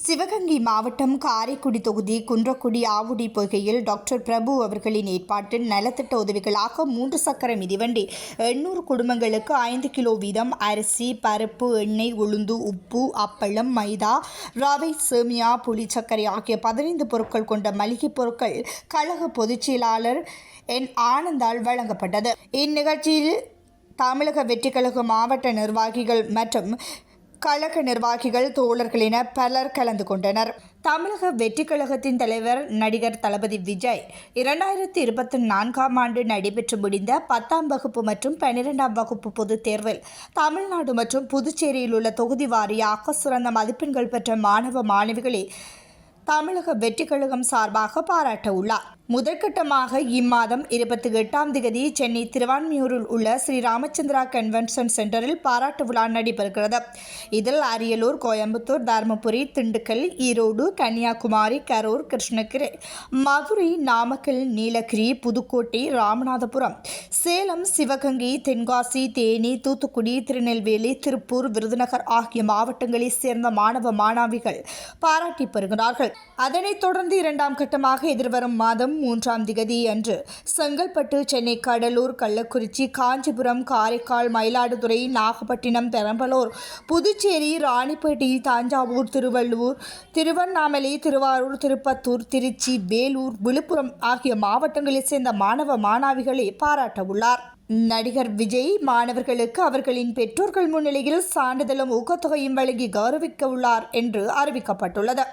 சிவகங்கை மாவட்டம் காரைக்குடி தொகுதி குன்றக்குடி ஆவுடி பொய்கையில் டாக்டர் பிரபு அவர்களின் ஏற்பாட்டில் நலத்திட்ட உதவிகளாக மூன்று சக்கர மிதிவண்டி எண்ணூறு குடும்பங்களுக்கு ஐந்து கிலோ வீதம் அரிசி பருப்பு எண்ணெய் உளுந்து உப்பு அப்பளம் மைதா ரவை சேமியா புளிச்சர்க்கரை ஆகிய பதினைந்து பொருட்கள் கொண்ட மளிகைப் பொருட்கள் கழக பொதுச் செயலாளர் என் ஆனந்தால் வழங்கப்பட்டது. இந்நிகழ்ச்சியில் தமிழக வெற்றிக்கழக மாவட்ட நிர்வாகிகள் மற்றும் கழக நிர்வாகிகள் தோழர்கள் என பலர் கலந்து கொண்டனர். தமிழக வெற்றி கழகத்தின் தலைவர் நடிகர் தளபதி விஜய் இரண்டாயிரத்தி இருபத்தி நான்காம் ஆண்டு நடைபெற்று முடிந்த பத்தாம் வகுப்பு மற்றும் பன்னிரெண்டாம் வகுப்பு பொதுத் தேர்வில் தமிழ்நாடு மற்றும் புதுச்சேரியில் உள்ள தொகுதி வாரியாக சிறந்த மதிப்பெண்கள் பெற்ற மாணவ மாணவிகளை தமிழக வெற்றி கழகம் சார்பாக பாராட்ட உள்ளார். முதற்கட்டமாக இம்மாதம் இருபத்தி எட்டாம் தேதி சென்னை திருவான்மியூரில் உள்ள ஸ்ரீ ராமச்சந்திரா கன்வென்ஷன் சென்டரில் பாராட்டு விழா நடைபெறுகிறது. இதில் அரியலூர் கோயம்புத்தூர் தருமபுரி திண்டுக்கல் ஈரோடு கன்னியாகுமரி கரூர் கிருஷ்ணகிரி மதுரை நாமக்கல் நீலகிரி புதுக்கோட்டை ராமநாதபுரம் சேலம் சிவகங்கை தென்காசி தேனி தூத்துக்குடி திருநெல்வேலி திருப்பூர் விருதுநகர் ஆகிய மாவட்டங்களைச் சேர்ந்த மாணவ மாணவிகள் பாராட்டி பெறுகிறார்கள். அதனைத் தொடர்ந்து இரண்டாம் கட்டமாக எதிர்வரும் மாதம் மூன்றாம் திகதி அன்று செங்கல்பட்டு சென்னை கடலூர் கள்ளக்குறிச்சி காஞ்சிபுரம் காரைக்கால் மயிலாடுதுறை நாகப்பட்டினம் பெரம்பலூர் புதுச்சேரி ராணிப்பேட்டை தஞ்சாவூர் திருவள்ளூர் திருவண்ணாமலை திருவாரூர் திருப்பத்தூர் திருச்சி வேலூர் விழுப்புரம் ஆகிய மாவட்டங்களைச் சேர்ந்த மாணவ மாணவிகளை பாராட்ட உள்ளார் நடிகர் விஜய் மாணவர்களுக்கு அவர்களின் பெற்றோர்கள் முன்னிலையில் சான்றிதழும் ஊக்கத்தொகையும் வழங்கி கௌரவிக்க உள்ளார் என்று அறிவிக்கப்பட்டுள்ளது.